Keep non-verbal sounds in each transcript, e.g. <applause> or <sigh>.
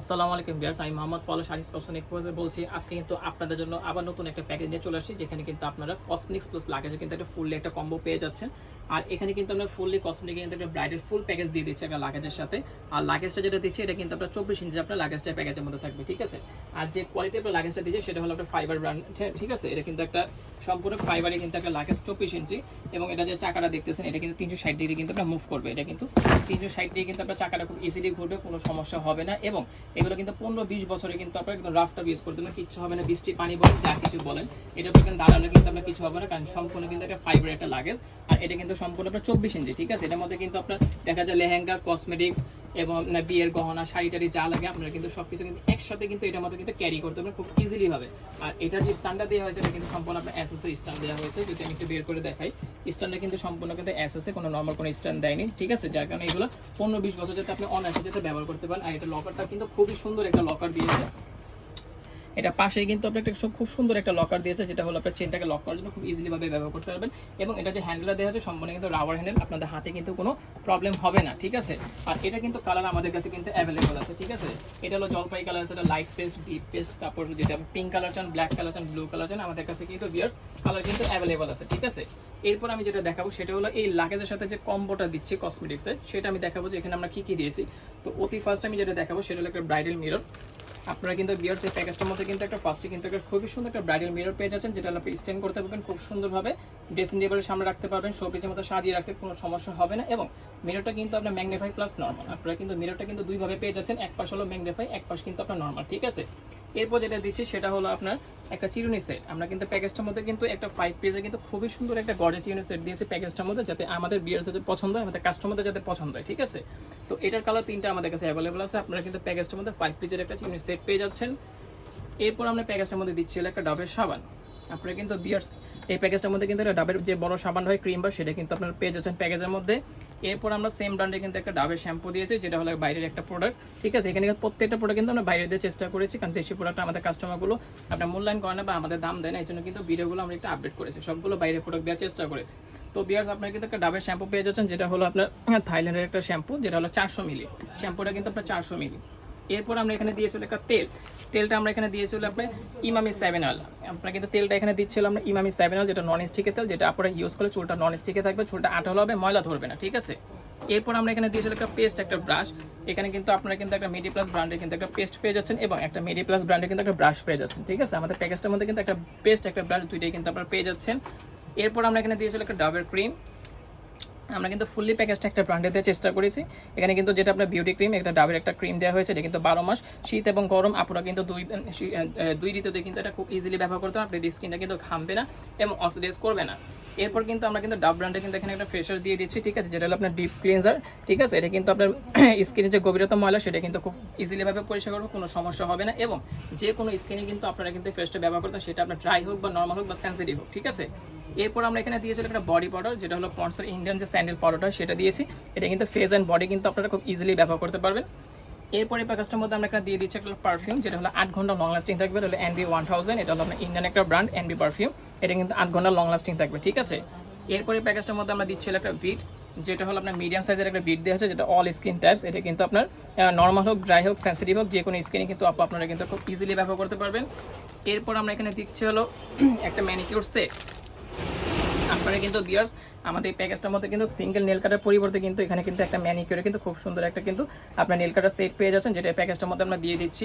আসসালামু আলাইকুম বিয়ার্স আমি মোহাম্মদ পলাশ আজিজ কসমেটিক বলছি, আজকে কিন্তু আপনাদের জন্য আবার নতুন একটা প্যাকেজ নিয়ে চলে আসছি, যেখানে কিন্তু আপনারা কসমিক্স প্লাস লাগেজে কিন্তু একটা ফুললি একটা কম্বো পেয়ে যাচ্ছেন। আর এখানে কিন্তু আমরা ফুললি কসমেটিক কিন্তু একটা ব্রাইডের ফুল প্যাকেজ দিয়ে দিচ্ছি একটা লাগেজের সাথে। আর লাগেজটা যেটা দিচ্ছি, এটা কিন্তু আপনার চব্বিশ ইঞ্চি আপনার লাগেজটা প্যাকেজের মধ্যে থাকবে, ঠিক আছে? আর যে কোয়ালিটি আপনার লাগেজটা দিচ্ছে, সেটা হলো আপনার ফাইবার ব্র্যান্ড ঠিক আছে? এটা কিন্তু একটা সম্পূর্ণ ফাইবারে কিন্তু একটা লাগেজ চব্বিশ ইঞ্চি। এবং এটা যে চাকাটা দেখতেছেন, এটা কিন্তু তিনশো ষাট ডিগ্রি কিন্তু আপনার মুভ করবে। এটা কিন্তু তিনশো ষাট ডিগ্রি কিন্তু আপনার চাকাটা খুব ইজিলি ঘুরবে, কোনো সমস্যা হবে না। এবং এগুলো কিন্তু পনেরো বিশ বছরে কিন্তু আপনার একদম রাফটা ইউজ করতে পারবেন। কিছু হবে না, বৃষ্টি, পানি বলেন যা কিছু বলেন। এটা কিন্তু দাঁড়ালে কিন্তু আপনার কিছু হবে না, কারণ সম্পূর্ণ কিন্তু একটা ফাইবার একটা লাগেজ আর এটা কিন্তু সম্পূর্ণ আপনার চব্বিশ ইঞ্চি, ঠিক আছে? এটার মধ্যে কিন্তু আপনার দেখা যায় লেহেঙ্গা কসমেটিক্স এবং বিয়ের গহনা, শাড়ি টাড়ি যা লাগে আপনারা কিন্তু সব কিছু কিন্তু একসাথে কিন্তু এটার মতো কিন্তু ক্যারি করতে পারবেন খুব ইজিলি ভাবে। আর এটার যে স্ট্যান্ডার্ড দেওয়া হয়েছে, এটা কিন্তু সম্পূর্ণ আপনার এসএস এর স্ট্যান্ড দেওয়া হয়েছে, যদি আমি একটু বের করে দেখাই। স্ট্যান্ডার্ড কিন্তু সম্পূর্ণ কিন্তু এসএস এ কোনো নর্মাল কোনো স্ট্যান্ড দেয়নি, ঠিক আছে? যার কারণে এগুলো পনেরো বিশ বছর যাতে আপনি অনায়াসে যাতে ব্যবহার করতে পারেন। আর এটা লকারটা কিন্তু খুবই সুন্দর একটা লকার দিয়েছে। এটা পাশে কিন্তু আপনার একটা খুব সুন্দর একটা লকার দিয়েছে, যেটা হলো আপনার চেনটাকে লক করার জন্য খুব ইজিলি ভাবে ব্যবহার করতে পারবেন। এবং এটা যে হ্যান্ডেলটা দেওয়া আছে, সম্পূর্ণ কিন্তু রাবার হ্যান্ডেল আপনাদের হাতে কিন্তু কোনো প্রবলেম হবে না, ঠিক আছে? আর এটা কিন্তু কালার আমাদের কাছে কিন্তু অ্যাভেলেবল আছে, ঠিক আছে? এটা হলো জলপাই কালার আছে এটা লাইট পেস্ট ডিপ পেস্ট তারপর যদি আপনি পিঙ্ক কালার চান ব্ল্যাক কালার চান ব্লু কালার চান, আমাদের কাছে কিন্তু বিয়ার্স কালার কিন্তু অ্যাভেলেবল আছে, ঠিক আছে? এরপর আমি যেটা দেখাবো, সেটা হলো এই লাগেজের সাথে যে কম্বোটা দিচ্ছে কসমেটিক্সের সেটা আমি দেখাবো যে এখানে আমরা কি কি দিয়েছি। তো অতি ফার্স্ট আমি যেটা দেখাবো, সেটা হলো একটা ব্রাইডাল মিরর আপনারা কিন্তু বিয়ার্স এই প্যাকেজটার মধ্যে কিন্তু একটা ফার্স্টে কিন্তু একটা খুবই সুন্দর একটা ব্রাইডাল মিরর পেয়ে যাচ্ছেন, যেটা আপনি স্ট্যান্ড করতে পারবেন খুব সুন্দরভাবে। ড্রেসিং টেবিলের সামনে রাখতে পারবেন শোপিসের মতো সাজিয়ে রাখতে কোনো সমস্যা হবে না। এবং মিররটা কিন্তু আপনার ম্যাগনিফাই প্লাস নর্মাল আপনারা কিন্তু মিররটা কিন্তু দুইভাবে পেয়ে যাচ্ছেন, এক পাশ হলো ম্যাগনিফাই এক পাশ কিন্তু আপনার নর্মাল ঠিক আছে? এরপর যেটা দিচ্ছি সেটা হলো আপনার একটা চিরুনি সেট আমরা কিন্তু প্যাকেজটার মধ্যে কিন্তু একটা ফাইভ পেজে কিন্তু খুবই সুন্দর একটা গর্জে চিরুনি সেট দিয়েছি প্যাকেজটার মধ্যে, যাতে আমাদের বিয়ার্স যাতে পছন্দ হয়, আমাদের কাস্টমারদের যাতে পছন্দ হয়, ঠিক আছে? তো এটার কালার তিনটা আমাদের কাছে অ্যাভেলেবল আছে। আপনারা কিন্তু প্যাকেজটার মধ্যে ফাইভ পেজের একটা চিরুনি সেট পেয়ে যাচ্ছেন। এরপর আমরা প্যাকেজটার মধ্যে দিচ্ছি হলো একটা ডাবের সাবান। আপনারা কিন্তু বিয়ার্স এই প্যাকেজটার মধ্যে কিন্তু একটা ডাবের যে বড় সাবান হয় ক্রিম বা সেটা কিন্তু আপনারা পেয়ে যাচ্ছেন প্যাকেজের মধ্যে। এরপর আমরা সেম ব্র্যান্ডে কিন্তু একটা ডাবের শ্যাম্পু দিয়েছি, যেটা হলো বাইরের একটা প্রোডাক্ট ঠিক আছে, এখানে প্রত্যেকটা প্রোডাক্ট কিন্তু আমরা বাইরে দিয়ে চেষ্টা করেছি, কারণ দেশি প্রোডাক্ট আমাদের কাস্টমারগুলো আপনার মূল্যায়ন করে না বা আমাদের দাম দেয় না এই জন্য কিন্তু ভিডিওগুলো আমরা একটু আপডেট করেছি, সবগুলো বাইরের প্রোডাক্ট দেওয়ার চেষ্টা করেছি। তো বিয়ার্স আপনারা কিন্তু একটা ডাবের শ্যাম্পু পেয়ে যাচ্ছেন, যেটা হলো আপনার থাইল্যান্ডের একটা শ্যাম্পু যেটা হলো চারশো মিলি। শ্যাম্পুটা কিন্তু আপনার চারশো মিলি। এরপর আমরা এখানে দিয়েছিল একটা তেল। তেলটা আমরা এখানে দিয়েছিল আপনার ইমামি সেভেন অয়েল আমরা কিন্তু তেলটা এখানে দিচ্ছিলাম আমরা ইমামি সেভেন অয়েল যেটা নন স্টিকের তেল, যেটা আপনারা ইউজ করলে চুলটা নন স্টিকে থাকবে, চুলটা আঠালো হবে, ময়লা ধরবে না, ঠিক আছে? এরপর আমরা এখানে দিয়েছিল একটা পেস্ট একটা ব্রাশ এখানে কিন্তু আপনারা কিন্তু একটা মেডি প্লাস ব্র্যান্ডের কিন্তু একটা পেস্ট পেয়ে যাচ্ছেন এবং একটা মেডি প্লাস ব্র্যান্ডের কিন্তু একটা ব্রাশ পেয়ে যাচ্ছেন, ঠিক আছে? আমাদের প্যাকেজটার মধ্যে কিন্তু একটা পেস্ট একটা ব্রাশ দুইটাই কিন্তু আপনারা পেয়ে যাচ্ছেন। এরপর আমরা এখানে দিয়েছিল একটা ডাবের ক্রিম আমরা কিন্তু ফুললি প্যাকেজটা একটা ব্র্যান্ডে দেওয়ার চেষ্টা করেছি। এখানে কিন্তু যেটা আপনার বিউটি ক্রিম একটা ডাবের একটা ক্রিম দেওয়া হয়েছে, এটা কিন্তু বারো মাস। শীত এবং গরম আপনারা কিন্তু দুই দুই ঋতুতে কিন্তু এটা খুব ইজিলি ব্যবহার করতে পারেন আপনি স্কিনটা কিন্তু ঘামবে না এবং অক্সিডাইজ করবে না। এরপর কিন্তু আমরা কিন্তু ডাব ব্র্যান্ডে কিন্তু এখানে একটা ফ্রেশার দিয়ে দিচ্ছি, ঠিক আছে? যেটা হলো আপনার ডিপ ক্লিনজার ঠিক আছে? এটা কিন্তু আপনার <clears throat> স্কিনের যে গভীরতা ময়লা, সেটা কিন্তু খুব ইজিলিভাবে পরিষ্কার করবে, কোনো সমস্যা হবে না। এবং যে কোনো স্কিনে কিন্তু আপনারা কিন্তু ফেসটা ব্যবহার করতে সেটা আপনার ড্রাই হোক বা নর্মাল হোক বা সেন্সিটিভ হোক, ঠিক আছে? এরপর আমরা এখানে দিয়েছিলাম একটা বডি পাউডার যেটা হলো পন্সের ইন্ডিয়ান যে স্যান্ডেল পাউডারটা সেটা দিয়েছি। এটা কিন্তু ফেস অ্যান্ড বডি কিন্তু আপনারা খুব ইজিলি ব্যবহার করতে পারবেন। এরপরে প্যাকেজটার মধ্যে আমরা এখানে দিয়ে দিচ্ছি একটা পারফিউম যেটা হলো আট ঘণ্টা লং লাস্টিং থাকবে, এটা হলো এনবি ওয়ান থাউজেন্ড এটা হলো আপনার ইন্ডিয়ান একটা ব্র্যান্ড এনবি পারফিউম এটা কিন্তু আট ঘণ্টা লং লাস্টিং থাকবে, ঠিক আছে? এরপরে প্যাকেজটার মধ্যে আমরা দিচ্ছি একটা বিট যেটা হলো আপনার মিডিয়াম সাইজের একটা বিট দেওয়া হচ্ছে যেটা অল স্কিন টাইপস এটা কিন্তু আপনার নর্মাল হোক ড্রাই হোক সেন্সিটিভ হোক যে কোনো স্কিনে কিন্তু আপ- আপনারা কিন্তু খুব ইজিলি ব্যবহার করতে পারবেন। এরপর আমরা এখানে দিচ্ছি হলো <clears throat> একটা ম্যানিকিউর সেট আপনারা কিন্তু বিয়ার্স আমাদের এই প্যাকেজটার মধ্যে কিন্তু সিঙ্গেল নেল কাটার পরিবর্তে কিন্তু এখানে কিন্তু একটা ম্যানিকিউরে কিন্তু খুব সুন্দর একটা কিন্তু আপনার নেল কাটার সেট পেয়ে যাচ্ছেন, যেটা প্যাকেজটার মধ্যে আমরা দিয়ে দিচ্ছি।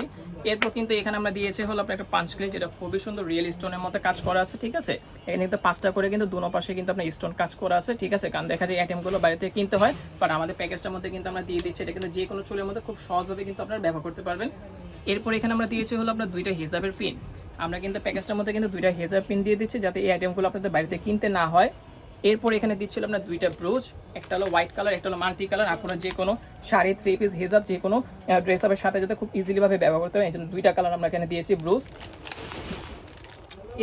এরপর কিন্তু এখানে আমরা দিয়েছি হলো আপনার একটা পাঁচ ক্লিপ যেটা খুবই সুন্দর রিয়েল স্টোনের মধ্যে কাজ করা আছে, ঠিক আছে? এখানে কিন্তু পাঁচটা করে কিন্তু দুনো পাশে কিন্তু আপনার স্টোন কাজ করা আছে, ঠিক আছে? কারণ দেখা যায় আইটেমগুলো বাইরে থেকে কিনতে হয় বাট আমাদের প্যাকেজটার মধ্যে কিন্তু আমরা দিয়ে দিচ্ছি, এটা কিন্তু যে কোনো চুলের মধ্যে খুব সহজভাবে কিন্তু আপনারা ব্যবহার করতে পারবেন। এরপর এখানে আমরা দিয়েছি হলো আপনার দুইটা হিসাবের পিন আমরা কিন্তু প্যাকেজটার মধ্যে কিন্তু দুইটা হেজার পিন দিয়ে দিচ্ছি যাতে এই আইটেমগুলো আপনাদের বাড়িতে কিনতে না হয়। এরপর এখানে দিচ্ছিল আপনার দুইটা ব্রুজ একটা হলো হোয়াইট কালার একটা হলো মাল্টি কালার আপনারা যে কোনো শাড়ি থ্রি পিস হেজাব যে কোনো ড্রেস আপের সাথে যাতে খুব ইজিলিভাবে ব্যবহার করতে পারেন এই জন্য দুইটা কালার আমরা এখানে দিয়েছি ব্রুজ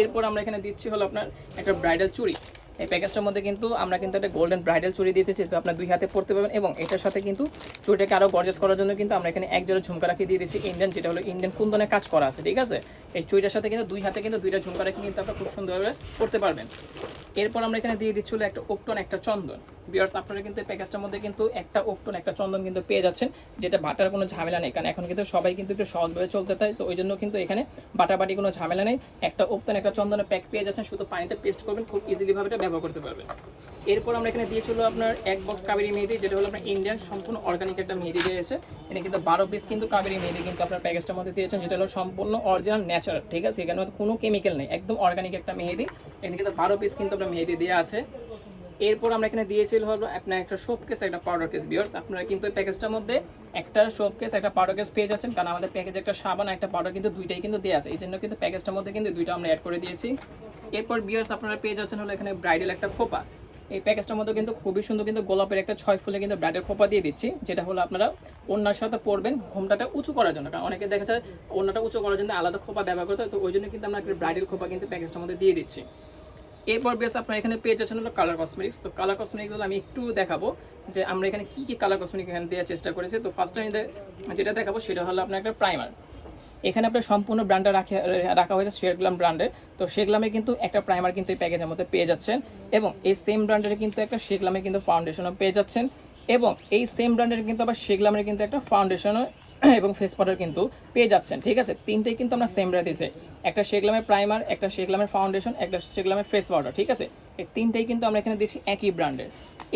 এরপর আমরা এখানে দিচ্ছি হলো আপনার একটা ব্রাইডাল চুড়ি। এই প্যাকেজটার মধ্যে কিন্তু আমরা কিন্তু একটা গোল্ডেন ব্রাইডাল চুড়ি দিতেছি যেটা আপনার দুই হাতে পড়তে পারবেন এবং এটার সাথে কিন্তু চুড়িটাকে আরও গর্জেস করার জন্য কিন্তু আমরা এখানে এক জোড়া ঝুমকা রাখি দিয়ে দিচ্ছি ইন্ডিয়ান যেটা হলো ইন্ডিয়ান কুন্দনের কাজ করা আছে, ঠিক আছে? এই চুড়িটার সাথে কিন্তু দুই হাতে কিন্তু দুইটা ঝুমকা রাখি কিন্তু আপনারা খুব সুন্দরভাবে পড়তে পারবেন। এরপর আমরা এখানে দিয়ে দিচ্ছিল একটা ওকটন একটা চন্দন। বিয়ার্স আপনারা কিন্তু এই প্যাকেজটার মধ্যে কিন্তু একটা ওকটন একটা চন্দন কিন্তু পেয়ে যাচ্ছেন, যেটা বাটার কোনো ঝামেলা নেই। কারণ এখন কিন্তু সবাই কিন্তু একটু সহজভাবে চলতে চায়, তো ওই জন্য কিন্তু এখানে বাটাবাটি কোনো ঝামেলা নেই। একটা ওকটন একটা চন্দনের প্যাক পেয়ে যাচ্ছেন, শুধু পানিতে পেস্ট করবেন, খুব ইজিলিভাবে এটা ব্যবহার করতে পারবেন। এরপর আমরা এখানে দিয়েছিল আপনার এক বক্স কাবেরি মেহেদি, যেটা হলো আপনার ইন্ডিয়ান সম্পূর্ণ অর্গানিক একটা মেহেদি দিয়েছে এখানে কিন্তু বারো পিস কিন্তু কাবেরি মেহেদি কিন্তু আপনার প্যাকেজটার মধ্যে দিয়েছেন, যেটা হলো সম্পূর্ণ অরিজিনাল ন্যাচারাল ঠিক আছে? এখানে কোনো কেমিক্যাল নেই, একদম অর্গানিক একটা মেহেদি। এখানে কিন্তু বারো পিস কিন্তু আপনার মেহেদি দেওয়া আছে। এরপর আমরা এখানে দিয়েছিল হলো আপনার একটা সোপ কেস একটা পাউডার কেস বিয়ার্স আপনারা কিন্তু এই প্যাকেজটার মধ্যে একটা সোপ কেস একটা পাউডার কেস পেয়ে যাচ্ছেন, কারণ আমাদের প্যাকেজে একটা সাবান, একটা পাউডার কিন্তু দুইটাই কিন্তু দেওয়া আছে। এই জন্য কিন্তু প্যাকেজটার মধ্যে কিন্তু দুইটা আমরা অ্যাড করে দিয়েছি। এরপর বিয়ার্স আপনারা পেয়ে যাচ্ছেন হলো এখানে ব্রাইডাল একটা খোপা। এই প্যাকেজটার মধ্যে কিন্তু খুবই সুন্দর কিন্তু গোলাপের একটা ছয় ফুলে কিন্তু ব্রাইডের খোপা দিয়ে দিচ্ছি, যেটা হলো আপনারা ওনার সাথে পরবেন ঘোমটাটা উঁচু করার জন্য। কারণ অনেকে দেখা যায় ওনাটা উঁচু করার জন্য আলাদা খোপা ব্যবহার করতে হয়, তো ওই জন্য কিন্তু আমরা একটা ব্রাইডাল খোপা কিন্তু প্যাকেজটার মধ্যে দিয়ে দিচ্ছি। এরপর বেশ আপনার এখানে পেয়ে যাচ্ছেন হলো কালার কসমেটিক্স তো কালার কসমেটিক্সগুলো আমি একটু দেখাবো যে আমরা এখানে কী কী কালার কসমেটিক এখানে দেওয়ার চেষ্টা করেছি। তো ফার্স্ট আমি যেটা দেখাবো সেটা হলো আপনার একটা প্রাইমার এখানে আপনার সম্পূর্ণ ব্র্যান্ডটা রাখা রাখা হয়েছে শেরগ্লাম ব্র্যান্ডের তো শেরগ্লামে কিন্তু একটা প্রাইমার কিন্তু এই প্যাকেজের মধ্যে পেয়ে যাচ্ছেন এবং এই সেম ব্র্যান্ডের কিন্তু একটা শেরগ্লামে কিন্তু ফাউন্ডেশনও পেয়ে যাচ্ছেন এবং এই সেম ব্র্যান্ডের কিন্তু আবার শেরগ্লামের কিন্তু একটা ফাউন্ডেশনও <coughs> এবং ফেস পাউডার কিন্তু পেয়ে যাচ্ছেন, ঠিক আছে? তিনটেই কিন্তু আমরা সেম দিয়েছি। একটা শেগলামের প্রাইমার একটা শেগলামের ফাউন্ডেশন একটা শেগলামের ফেস পাউডার ঠিক আছে? এই তিনটেই কিন্তু আমরা এখানে দিচ্ছি একই ব্র্যান্ডের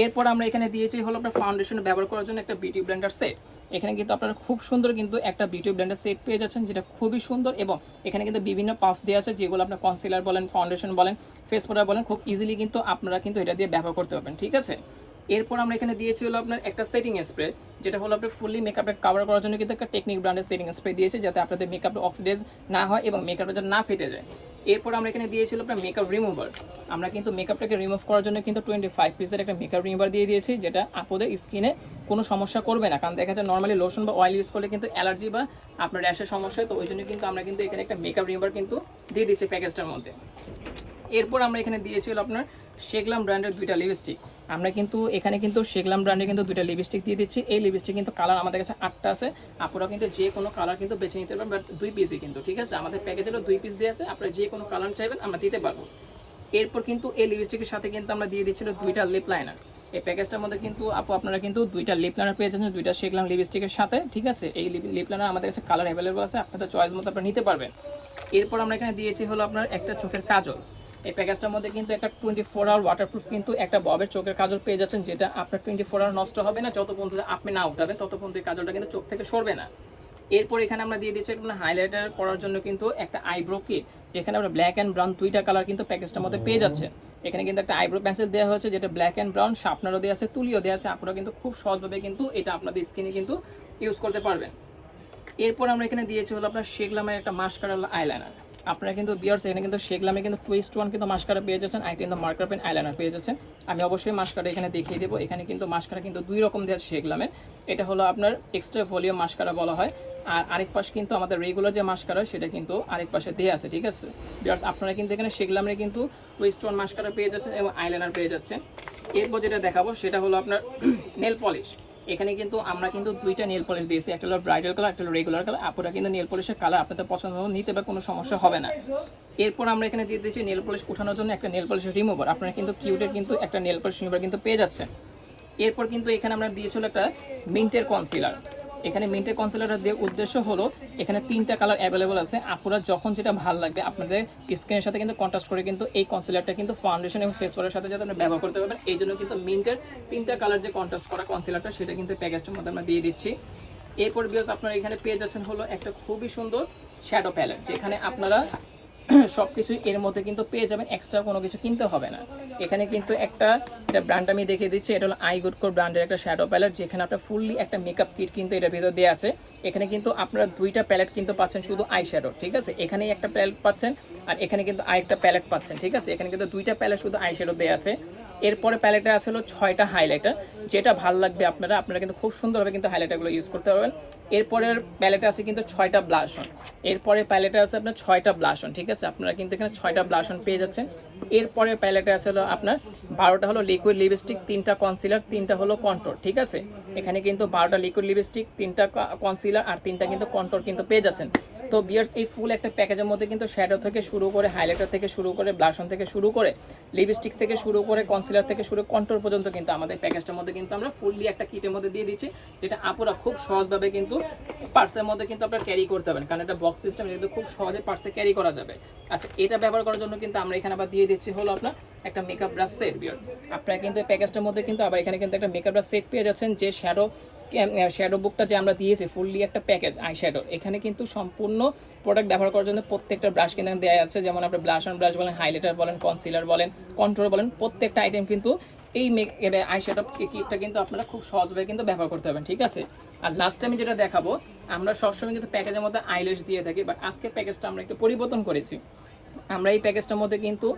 এরপর আমরা এখানে দিয়েছি হলো আপনার ফাউন্ডেশন ব্যবহার করার জন্য একটা বিউটি ব্লেন্ডার সেট এখানে কিন্তু আপনারা খুব সুন্দর কিন্তু একটা বিউটি ব্লেন্ডার সেট পেয়ে যাচ্ছেন, যেটা খুবই সুন্দর এবং এখানে কিন্তু বিভিন্ন পাফ দেওয়া আছে, যেগুলো আপনার কনসিলার বলেন ফাউন্ডেশন বলেন ফেস পাউডার বলেন, খুব ইজিলি কিন্তু আপনারা কিন্তু এটা দিয়ে ব্যবহার করতে পারবেন, ঠিক আছে? এরপর আমরা এখানে দিয়েছি হলো আপনার একটা সেটিং স্প্রে যেটা হলো আপনার ফুললি মেকআপটা কভার করার জন্য কিন্তু একটা টেকনিক ব্র্যান্ডের সেটিং স্প্রে দিয়েছে, যাতে আপনাদের মেকআপটা অক্সিডাইজ না হয় এবং মেকআপটা যেন না ফেটে যায়। এরপর আমরা এখানে দিয়েছিল আপনার মেকআপ রিমুভার আমরা কিন্তু মেকআপটাকে রিমুভ করার জন্য কিন্তু টোয়েন্টি ফাইভ পিসের একটা মেকআপ রিমুভার দিয়ে দিয়েছি, যেটা আপনাদের স্কিনে কোনো সমস্যা করবে না। কারণ দেখা যায় নর্মালি লোশন বা অয়েল ইউজ করলে কিন্তু অ্যালার্জি বা আপনার র্যাশের সমস্যা তো ওই জন্য কিন্তু আমরা কিন্তু এখানে একটা মেকআপ রিমুভার কিন্তু দিয়ে দিয়েছি প্যাকেজটার মধ্যে। এরপর আমরা এখানে দিয়েছিল আপনার শেগলাম ব্র্যান্ডের দুইটা লিপস্টিক আমরা কিন্তু, এখানে কিন্তু শেগলাম ব্র্যান্ডের কিন্তু দুইটা লিপস্টিক দিয়ে দিচ্ছি। এই লিপস্টিক কিন্তু কালার আমাদের কাছে আটটা আছে। আপনারা কিন্তু যে কোনো কালার কিন্তু বেছে নিতে পারবেন বাট দুই পিসই কিন্তু, ঠিক আছে? আমাদের প্যাকেজেরও দুই পিস দিয়ে আছে। আপনারা যে কোনো কালার চাইবেন, আমরা দিতে পারব। এরপর কিন্তু এই লিপস্টিকের সাথে কিন্তু আমরা দিয়ে দিচ্ছিল দুইটা লিপ লাইনার এই প্যাকেজটার মধ্যে কিন্তু আপু, আপনারা কিন্তু দুইটা লিপ লাইনার পেয়ে যাচ্ছেন, দুইটা শেখলাম লিপস্টিকের সাথে, ঠিক আছে? এই লিপ লাইনার আমাদের কাছে কালার অ্যাভেলেবল আছে, আপনাদের চয়েস মতো আপনারা নিতে পারবেন। এরপর আমরা এখানে দিয়েছি হলো আপনার একটা চোখের কাজল। এই প্যাকেজটার মধ্যে কিন্তু একটা টোয়েন্টি ফোর আওয়ার ওয়াটারপ্রুফ কিন্তু একটা ববের চোখের কাজল পেয়ে যাচ্ছেন, যেটা আপনার টোয়েন্টি ফোর আওয়ার নষ্ট হবে না, যত পর্যন্ত আপনি না উঠাবেন, তত পর্যন্ত এই কাজলটা কিন্তু চোখ থেকে সরবে না। এরপর এখানে আমরা দিয়ে দিচ্ছি একটা হাইলাইটার করার জন্য কিন্তু একটা আইব্রো কিট যেখানে আমরা ব্ল্যাক অ্যান্ড ব্রাউন দুইটা কালার কিন্তু প্যাকেজটার মধ্যে পেয়ে যাচ্ছে। এখানে কিন্তু একটা আইব্রো পেন্সিল দেওয়া হয়েছে, যেটা ব্ল্যাক অ্যান্ড ব্রাউন শার্পনারও দেওয়া আছে, তুলিও দেওয়া আছে আপনারা কিন্তু খুব সহজভাবে কিন্তু এটা আপনাদের স্কিনে কিন্তু ইউজ করতে পারবেন। এরপর আমরা এখানে দিয়েছি হলো আপনার শেগলামের একটা মাস্কারা আইলাইনার আপনারা কিন্তু বিয়ার্স, এখানে কিন্তু শেগলামে কিন্তু টুইস্ট ওয়ান কিন্তু মাস্কারা পেয়ে যাচ্ছেন। আর কিন্তু মার্কার পেন আইলাইনার পেয়ে যাচ্ছেন। আমি অবশ্যই মাস্কারা এখানে দেখিয়ে দেবো। এখানে কিন্তু মাস্কারা কিন্তু দুই রকম দেওয়া আছে শেগলামে এটা হলো আপনার এক্সট্রা ভলিউম মাস্কারা বলা হয়। আর আরেক পাশ কিন্তু আমাদের রেগুলার যে মাস্কারা সেটা কিন্তু আরেক পাশে দেওয়া আছে, ঠিক আছে? বিয়ার্স, আপনারা কিন্তু এখানে শেগলামের কিন্তু টুইস্ট ওয়ান মাস্কারা পেয়ে যাচ্ছেন এবং আইলাইনার পেয়ে যাচ্ছেন। এরপর যেটা দেখাবো, সেটা হলো আপনার <clears throat> নেল পলিশ এখানে কিন্তু আমরা কিন্তু দুইটা নেল পলিশ দিয়েছি, একটা হলো ব্রাইডাল কালার একটা হলো রেগুলার কালার আপনারা কিন্তু নেল পলিশের কালার আপনাদের পছন্দ নিতে বা কোনো সমস্যা হবে না। এরপর আমরা এখানে দিয়ে দিয়েছি নেল পলিশ উঠানোর জন্য একটা নেল পলিশ রিমুভার আপনারা কিন্তু কিউটের কিন্তু একটা নেল পলিশ রিমুভার কিন্তু পেয়ে যাচ্ছে এরপর কিন্তু এখানে আমরা দিয়েছিল একটা মিন্টের কনসিলার এখানে মিন্টের কনসিলারটা দেওয়ার উদ্দেশ্য হলো, এখানে তিনটা কালার অ্যাভেলেবল আছে। আপনারা যখন যেটা ভালো লাগবে, আপনাদের স্কিনের সাথে কিন্তু কন্ট্রাস্ট করে কিন্তু এই কনসিলারটা কিন্তু ফাউন্ডেশন এবং ফেস ওয়াশের সাথে যাতে আপনি ব্যবহার করতে পারবেন। এই জন্য কিন্তু মিন্টের তিনটা কালার যে কন্ট্রাস্ট করা কনসিলারটা সেটা কিন্তু প্যাকেজটার মধ্যে আমরা দিয়ে দিচ্ছি। এরপর বিকজ আপনারা এখানে পেয়ে যাচ্ছেন হলো একটা খুবই সুন্দর শ্যাডো প্যালেট যেখানে আপনারা <clears throat> সব কিছু এর মধ্যে কিন্তু পেয়ে যাবেন এক্সট্রা কোনো কিছু কিনতে হবে না। এখানে কিন্তু একটা, এটা ব্র্যান্ড আমি দেখিয়ে দিচ্ছি, এটা হলো আই গুড কোর ব্র্যান্ডের একটা শ্যাডো প্যালেট যেখানে আপনার ফুললি একটা মেকআপ কিট কিন্তু এটার ভিতর দেওয়া আছে। এখানে কিন্তু আপনারা দুইটা প্যালেট কিন্তু পাচ্ছেন শুধু আই শ্যাডো ঠিক আছে? এখানেই একটা প্যালেট পাচ্ছেন আর এখানে কিন্তু আরেকটা প্যালেট পাচ্ছেন, ঠিক আছে? এখানে কিন্তু দুইটা প্যালেট শুধু আই শ্যাডো দেওয়া আছে। এরপরে প্যালেটে আছে হলো ছয়টা হাইলাইটার যেটা ভালো লাগবে আপনারা আপনারা কিন্তু খুব সুন্দরভাবে কিন্তু হাইলাইটারগুলো ইউজ করতে পারবেন। এরপরের প্যালেটে আছে কিন্তু ছয়টা ব্লাশন এরপরে প্যালেটে আছে আপনার ছয়টা ব্লাশন ঠিক আছে? আপনারা কিন্তু এখানে ছয়টা ব্লাশন পেয়ে যাচ্ছেন। এরপরে প্যালেটে আছে হলো আপনার বারোটা হলো লিকুইড লিপস্টিক তিনটা কনসিলার তিনটা হলো কন্ট্রোল ঠিক আছে? এখানে কিন্তু বারোটা লিকুইড লিপস্টিক তিনটা কনসিলার আর তিনটা কিন্তু কন্ট্রোল কিন্তু পেয়ে যাচ্ছেন। তো বিয়ার্স, এই ফুল একটা প্যাকেজের মধ্যে কিন্তু শ্যাডো থেকে শুরু করে হাইলাইটার থেকে শুরু করে ব্লাশন থেকে শুরু করে লিপস্টিক থেকে শুরু করে কনসিলার থেকে শুরু কন্ট্রোল পর্যন্ত কিন্তু আমাদের প্যাকেজটার মধ্যে কিন্তু আমরা ফুললি একটা কিটের মধ্যে দিয়ে দিচ্ছি, যেটা আপুরা খুব সহজভাবে কিন্তু পার্সের মধ্যে কিন্তু আপনারা ক্যারি করতে পারবেন কারণ এটা বক্স সিস্টেম কিন্তু খুব সহজে পার্সে ক্যারি করা যাবে। আচ্ছা এটা ব্যবহার করার জন্য কিন্তু আমরা এখানে আবার দিয়ে দিচ্ছি হলো আপনার একটা মেকআপ ব্রাশ সেট বিয়ার্স। আপনারা কিন্তু এই প্যাকেজটার মধ্যে কিন্তু আবার এখানে কিন্তু একটা মেকআপ ব্রাশ সেট পেয়ে যাচ্ছেন, যে শ্যাডো শ্যাডো বুকটা যে আমরা দিয়েছি ফুললি একটা প্যাকেজ আই শ্যাডো এখানে কিন্তু সম্পূর্ণ প্রোডাক্ট ব্যবহার করার জন্য প্রত্যেকটা ব্রাশ কিন্তু দেওয়া আছে, যেমন আপনি ব্লাশ অন ব্রাশ বলেন হাইলাইটার বলেন কনসিলার বলেন কন্ট্রোল বলেন, প্রত্যেকটা আইটেম কিন্তু এই মেক আই শ্যাডো কিটটা কিন্তু আপনারা খুব সহজভাবে কিন্তু ব্যবহার করতে পারবেন, ঠিক আছে? আর লাস্ট আমি যেটা দেখাবো, আমরা সবসময় কিন্তু প্যাকেজের মধ্যে আইলেস দিয়ে থাকি বাট আজকে প্যাকেজটা আমরা একটু পরিবর্তন করেছি। আমরা এই প্যাকেজটার মধ্যে কিন্তু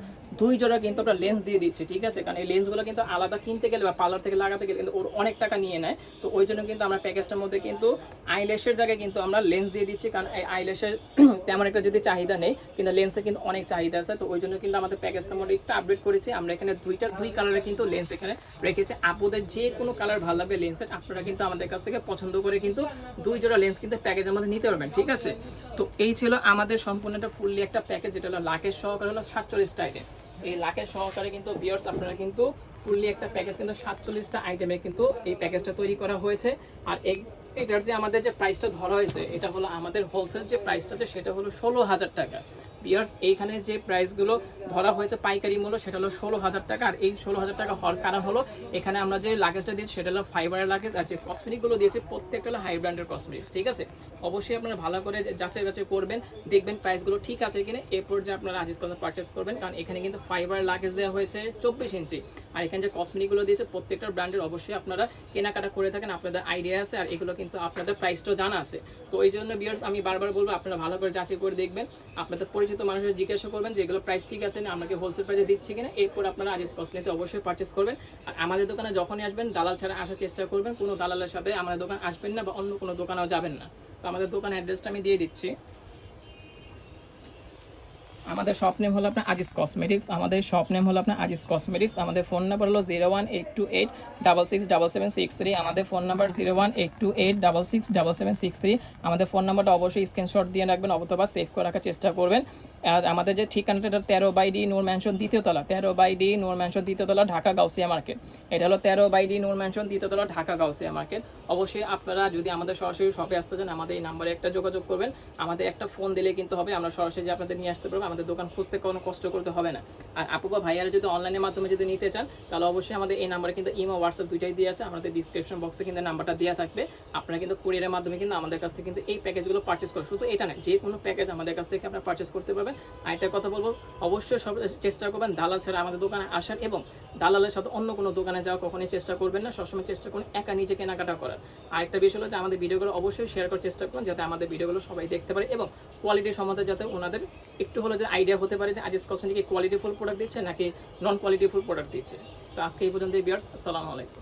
দুই জোড়া কিন্তু আমরা লেন্স দিয়ে দিচ্ছি, ঠিক আছে? কারণ এই লেন্সগুলো কিন্তু আলাদা কিনতে গেলে বা পার্লার থেকে লাগাতে গেলে কিন্তু ওর অনেক টাকা নিয়ে নেয়। তো ওই জন্য কিন্তু আমরা প্যাকেজটার মধ্যে কিন্তু আইল্যাশের জায়গায় কিন্তু আমরা লেন্স দিয়ে দিচ্ছি, কারণ এই আইল্যাশের <clears throat> তেমন একটা যদি চাহিদা নেই, কিন্তু লেন্সের কিন্তু অনেক চাহিদা আছে। তো ওই জন্য কিন্তু আমাদের প্যাকেজটার মধ্যে একটু আপডেট করেছি। আমরা এখানে দুইটা, দুই কালারের কিন্তু লেন্স এখানে রেখেছি। আপুদের যে কোনো কালার ভালো লাগবে লেন্সের আপনারা কিন্তু আমাদের কাছ থেকে পছন্দ করে কিন্তু দুই জোড়া লেন্স কিন্তু প্যাকেজের মধ্যে নিতে পারবেন, ঠিক আছে? তো এই ছিল আমাদের সম্পূর্ণ একটা ফুললি একটা প্যাকেজ যেটা হলো লাখের সহকারে হলো সাতচল্লিশ আইটেম এই লাখের সহকারে কিন্তু বিয়ার্স আপনারা কিন্তু ফুললি একটা প্যাকেজ কিন্তু সাতচল্লিশটা আইটেমে কিন্তু এই প্যাকেজটা তৈরি করা হয়েছে। আর এই, এটার যে আমাদের যে প্রাইসটা ধরা হয়েছে, এটা হলো আমাদের হোলসেল যে প্রাইসটা আছে, সেটা হলো ষোলো হাজার টাকা। বিয়ার্স এইখানে যে প্রাইসগুলো ধরা হয়েছে পাইকারি মূল্য, সেটা হলো ষোলো হাজার টাকা। আর এই ষোলো হাজার টাকা হওয়ার কারণ হলো, এখানে আমরা যে লাগেজটা দিয়েছি, সেটা হলো ফাইবারের লাগেজ আর যে কসমেটিকগুলো দিয়েছি, প্রত্যেকটা হলো হাই ব্র্যান্ডের কসমেটিক্স ঠিক আছে? অবশ্যই আপনারা ভালো করে যাচাই বাছাই করবেন, দেখবেন প্রাইসগুলো ঠিক আছে কিনা এরপর যে আপনারা আজিজ কথা পারচেস করবেন, কারণ এখানে কিন্তু ফাইবার লাগেজ দেওয়া হয়েছে চব্বিশ ইঞ্চি। আর এখানে যে কসমেটিকগুলো দিয়েছে, প্রত্যেকটা ব্র্যান্ডের অবশ্যই আপনারা কেনাকাটা করে থাকেন, আপনাদের আইডিয়া আছে, আর এগুলো কিন্তু আপনাদের প্রাইসটাও জানা আছে। তো এই জন্য বিয়ার্স আমি বারবার বলব, আপনারা ভালো করে যাচাই করে দেখবেন, আপনাদের পরিচিত মানুষের জিজ্ঞাসা করবেন যেগুলো প্রাইস ঠিক আছে না, আমাকে হোলসেল প্রাইসে দিচ্ছে কিনা, এরপর আপনারা আজ কসমেটিতে অবশ্যই পারচেস করবেন। আর আমাদের দোকানে যখনই আসবেন, দালাল ছাড়া আসার চেষ্টা করবেন, কোনো দালালের সাথে আমাদের দোকান আসবেন না বা অন্য কোনো দোকানেও যাবেন না। তো আমাদের দোকান অ্যাড্রেসটা আমি দিয়ে দিচ্ছি। আমাদের শপ নেম হলো আপনার আজিজ কসমেটিক্স, আমাদের শপ নেম হলো আপনার আজিজ কসমেটিক্স, আমাদের ফোন নাম্বার হলো zero one eight two eight double six double seven six three আমাদের phone number zero one eight two eight double six double seven six three আমাদের phone নাম্বারটা অবশ্যই screenshot দিয়ে রাখবেন অথবা সেভ করে রাখার চেষ্টা করবেন। আর আমাদের যে ঠিকানাটা তেরো বাই ডি নূর ম্যানশন দ্বিতীয়তলা তেরো বাই ডি নূর ম্যানশন দ্বিতীয়তলা ঢাকা গাউসিয়া মার্কেট। এটা হলো তেরো বাই ডি নূর ম্যানশন দ্বিতীয়তলা ঢাকা গাউসিয়া মার্কেট। অবশ্যই আপনারা যদি আমাদের সরাসরি শপে আসতে চান, আমাদের এই নাম্বারে একটা যোগাযোগ করবেন। আমাদের একটা ফোন দিলে কিন্তু হবে, আমরা সরাসরি আপনাদের নিয়ে আসতে পারব আমাদের দোকান খুঁজতে কোনো কষ্ট করতে হবে না। আর আপু বা ভাইয়ারা যদি অনলাইনের মাধ্যমে যদি নিতে চান, তাহলে অবশ্যই আমাদের এই নাম্বারে কিন্তু ইমো হোয়াটসঅ্যাপ দুইটাই দিয়ে আছে। আমাদের ডিসক্রিপশন বক্সে কিন্তু নাম্বারটা দেওয়া থাকবে। আপনারা কিন্তু কুরিয়ারের মাধ্যমে কিন্তু আমাদের কাছ থেকে কিন্তু এই প্যাকেজগুলো পারচেস করে শুধু এটা না, যে কোনো প্যাকেজ আমাদের কাছ থেকে আপনারা পারচেস করতে পারবেন। আর একটা কথা বলব, অবশ্যই সব চেষ্টা করবেন দালাল ছাড়া আমাদের দোকানে আসার এবং দালালের সাথে অন্য কোনো দোকানে যাওয়া কখনোই চেষ্টা করবেন না। সবসময় চেষ্টা করুন একা নিজে কেনাকাটা করার। আরেকটা বিষয় হলো যে আমাদের ভিডিওগুলো অবশ্যই শেয়ার করার চেষ্টা করুন, যাতে আমাদের ভিডিওগুলো সবাই দেখতে পারে এবং কোয়ালিটি সম্বন্ধে যাতে ওনাদের একটু হলো যে আইডিয়া হতে পারে যে আজিজ কসমেটিক কোয়ালিটিফুল প্রোডাক্ট দিচ্ছে নাকি নন কোয়ালিটিফুল প্রোডাক্ট দিচ্ছে। তো আজকে এই পর্যন্ত বিয়ার্স আসসালামু আলাইকুম।